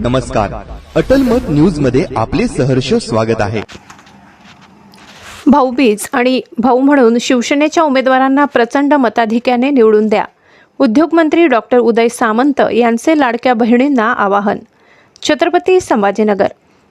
नमस्कार. अटल मत न्यूजमध्ये आपले सहर्ष स्वागत आहे. भाऊबीज आणि भाऊ म्हणून शिवसेनेच्या उमेदवारांना प्रचंड मताधिक्याने निवडून द्या. उद्योगमंत्री डॉक्टर उदय सामंत यांचे लाडक्या बहिणींना आवाहन. छत्रपती संभाजीनगर.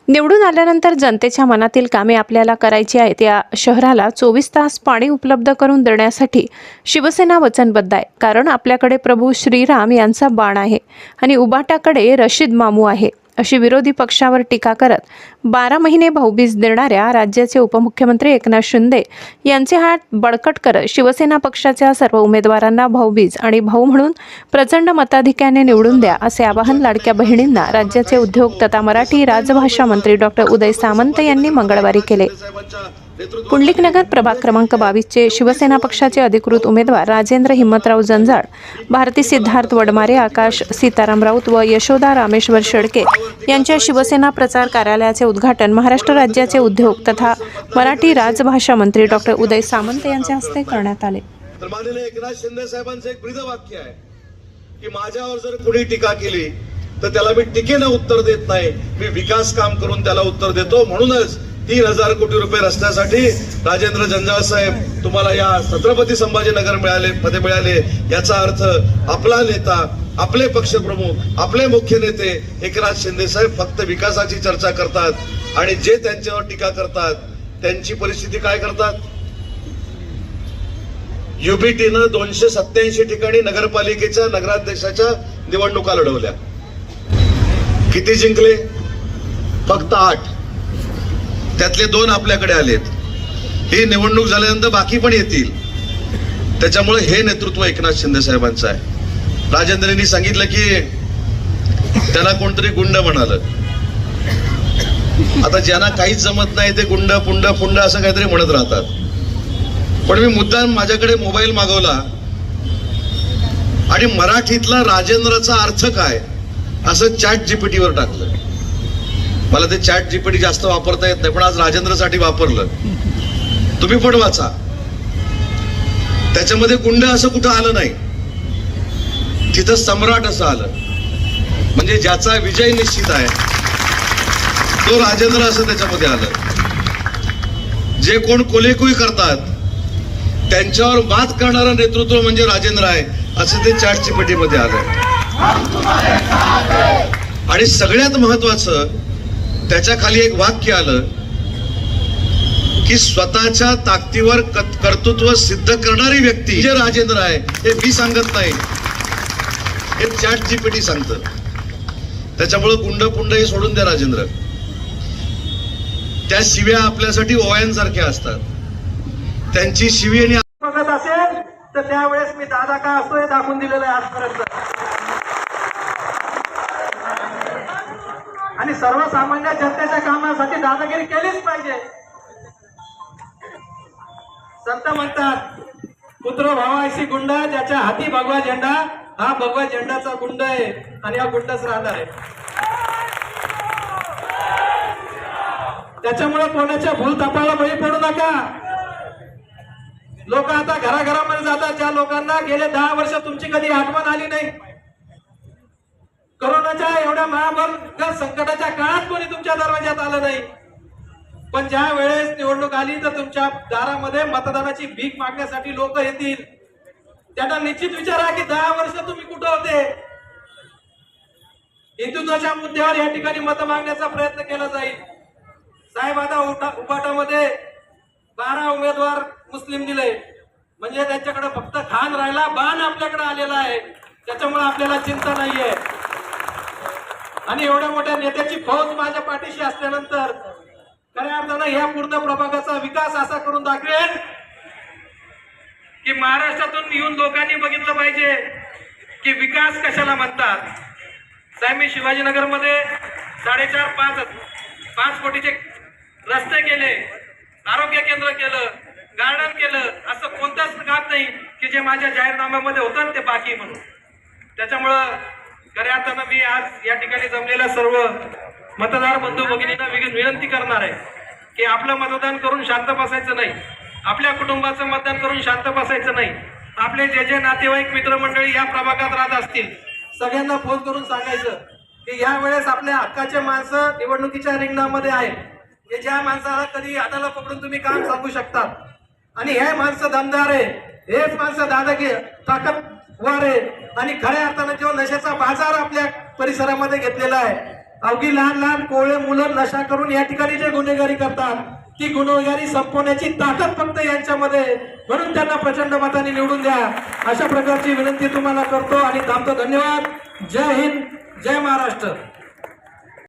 निवडून आल्यानंतर जनतेच्या मनातील कामे आपल्याला करायची आहेत. या शहराला चोवीस तास पाणी उपलब्ध करून देण्यासाठी शिवसेना वचनबद्ध आहे. कारण आपल्याकडे प्रभू श्रीराम यांचा बाण आहे आणि उबाटाकडे रशीद मामू आहे. अशी विरोधी पक्षावर टीका करत बारा महिने भाऊबीज देणाऱ्या राज्याचे उपमुख्यमंत्री एकनाथ शिंदे यांचे हात बळकट करत शिवसेना पक्षाच्या सर्व उमेदवारांना भाऊबीज आणि भाऊ म्हणून प्रचंड मताधिक्याने निवडून द्या असे आवाहन लाडक्या बहिणींना राज्याचे उद्योग तथा मराठी राजभाषा मंत्री डॉक्टर उदय सामंत यांनी मंगळवारी केले. पुंडलिकनगर प्रभाग क्रमांक बावीसचे शिवसेना पक्षाचे अधिकृत उमेदवार राजेंद्र हिम्मतराव जंजाळ भारती सिद्धार्थ वडमारे आकाश सीताराम राऊत व यशोदा रामेश्वर शेडके यांच्या शिवसेना प्रचार कार्यालयाचे उद्घाटन महाराष्ट्र राज्याचे उद्योग तथा मराठी राजभाषा मंत्री डॉक्टर उदय सामंत यांच्या हस्ते करण्यात आले. तर माननीय एकनाथ शिंदे साहेबांचं एक ब्रीद वाक्य आहे की माझ्यावर जर कुणी टीका केली तर त्याला मी टीकेनं उत्तर देत नाही. मी विकास काम करून त्याला उत्तर देतो. म्हणूनच तीन हजार कोटी रुपये रस्त्यासाठी राजेंद्र जंजाळ साहेब तुम्हाला या छत्रपती संभाजीनगर मिळाले पदे मिळाले. याचा अर्थ आपला नेता आपले पक्षप्रमुख आपले मुख्य नेते एकनाथ शिंदे साहेब फक्त विकासाची चर्चा करतात आणि जे त्यांच्यावर टीका करतात त्यांची परिस्थिती काय करतात? युबीटीनं दोनशे सत्याऐंशी ठिकाणी नगरपालिकेच्या नगराध्यक्षाच्या निवडणुका लढवल्या. किती जिंकले? फक्त आठ. त्यातले दोन आपल्याकडे आलेत. ही निवडणूक झाल्यानंतर बाकी पण येतील. त्याच्यामुळे हे नेतृत्व एकनाथ शिंदे साहेबांचं आहे. राजेंद्रनी सांगितलं की त्याला कोणतरी गुंड म्हणालं. आता ज्यांना काहीच जमत नाही ते गुंड पुंड पुंड असं काहीतरी म्हणत राहतात. पण मी मुद्दाम माझ्याकडे मोबाईल मागवला. आणि मराठीतला राजेंद्रचा अर्थ काय? असं चॅट जीपीटीवर टाकलं. मला ते चॅट जीपीटी जास्त वापरता येत नाही पण आज राजेंद्रसाठी वापरलं. तुम्ही पण वाचा. त्याच्यामध्ये गुंड असं कुठं आलं नाही. तिथं सम्राट असं आलं. म्हणजे ज्याचा विजय निश्चित आहे तो राजेंद्र असं त्याच्यामध्ये आलं. जे कोण कोलेकुई करतात त्यांच्यावर मात करणारं नेतृत्व म्हणजे राजेंद्र आहे असं ते चॅट चिपटीमध्ये आलं आणि सगळ्यात महत्वाचं त्याच्याखाली एक वाक्य आलं की स्वतःच्या ताकदीवर कर्तृत्व सिद्ध करणारी व्यक्ती जे राजेंद्र आहे हे मी सांगत नाही. हे चॅट जीपीटी सांगतं. त्याच्यामुळे गुंड पुंड हे सोडून द्या राजेंद्र. त्या शिव्या आपल्यासाठी ओवायांसारख्या असतात. त्यांची शिवी आणि बघत असेल तर त्यावेळेस मी दादा का असतो हे दाखवून दिलेलं आहे आजपर्यंत. सर्वसामान्य जनतेच्या कामासाठी दादागिरी केलीच पाहिजे. संत म्हणतात पुत्र भावाशी गुंड ज्याच्या हाती भगवा झेंडा. हा भगवा झेंडाचा गुंड आहे आणि हा गुंडच राहणार आहे. त्याच्यामुळे कोणाच्या भूल तपाला बळी पडू नका. लोक आता घराघरामध्ये जातात. ज्या लोकांना गेले दहा वर्ष तुमची कधी आठवण आली नाही? करोनाच्या एवढ्या महाभर संकटाच्या काळात कोणी तुमच्या दरवाज्यात आलं नाही. पण ज्या वेळेस निवडणूक आली तर तुमच्या दारामध्ये मतदानाची भीक मागण्यासाठी लोक येतील. त्यांना निश्चित विचारा की दहा वर्ष तुम्ही कुठं होते? हिंदुत्वाच्या मुद्द्यावर या ठिकाणी मत मागण्याचा प्रयत्न केला जाईल. साहेब आता उपाटामध्ये बारा उमेदवार मुस्लिम दिले. म्हणजे त्यांच्याकडे फक्त खान राहिला बाण आपल्याकडे आलेला आहे. त्याच्यामुळे आपल्याला चिंता नाहीये. आणि एवढ्या मोठ्या नेत्याची फौज माझ्या पाठीशी असल्यानंतर खऱ्या अर्थानं या पूर्ण प्रभागाचा विकास असा करून दाखवेल की महाराष्ट्रातून येऊन लोकांनी बघितलं पाहिजे की विकास कशाला म्हणतात. साहेब मी शिवाजीनगरमध्ये साडेचार पाच पाच कोटीचे रस्ते केले आरोग्य केंद्र केलं गार्डन केलं असं कोणतंच काम नाही की जे माझ्या जाहीरनाम्यामध्ये होतं ते बाकी म्हणून. त्याच्यामुळं खऱ्या अर्थानं मी आज या ठिकाणी जमलेल्या सर्व मतदार बंधू भगिनींना विनंती करणार आहे की आपलं मतदान करून शांत बसायचं नाही. आपल्या कुटुंबाचं मतदान करून शांत बसायचं नाही. आपले जे जे नातेवाईक मित्रमंडळी या प्रभागात राहत असतील सगळ्यांना फोन करून सांगायचं की या वेळेस आपल्या हक्काचे माणसं निवडणुकीच्या रिंगणामध्ये आहेत. की ज्या माणसाला कधी हाताला पकडून तुम्ही काम सांगू शकतात आणि हे माणसं दमदार आहे. हेच माणसं दादागी ताकदवार आहे आणि खऱ्या अर्थानं जो नशेचा बाजार आपल्या परिसरामध्ये घेतलेला आहे अवघी लहान लहान कोळे मुलं नशा करून या ठिकाणी जे गुन्हेगारी करतात ती गुन्हेगारी संपवण्याची ताकद फक्त यांच्यामध्ये म्हणून त्यांना प्रचंड मताने निवडून द्या. अशा प्रकारची विनंती तुम्हाला करतो आणि थांबतो. धन्यवाद. जय हिंद. जय महाराष्ट्र.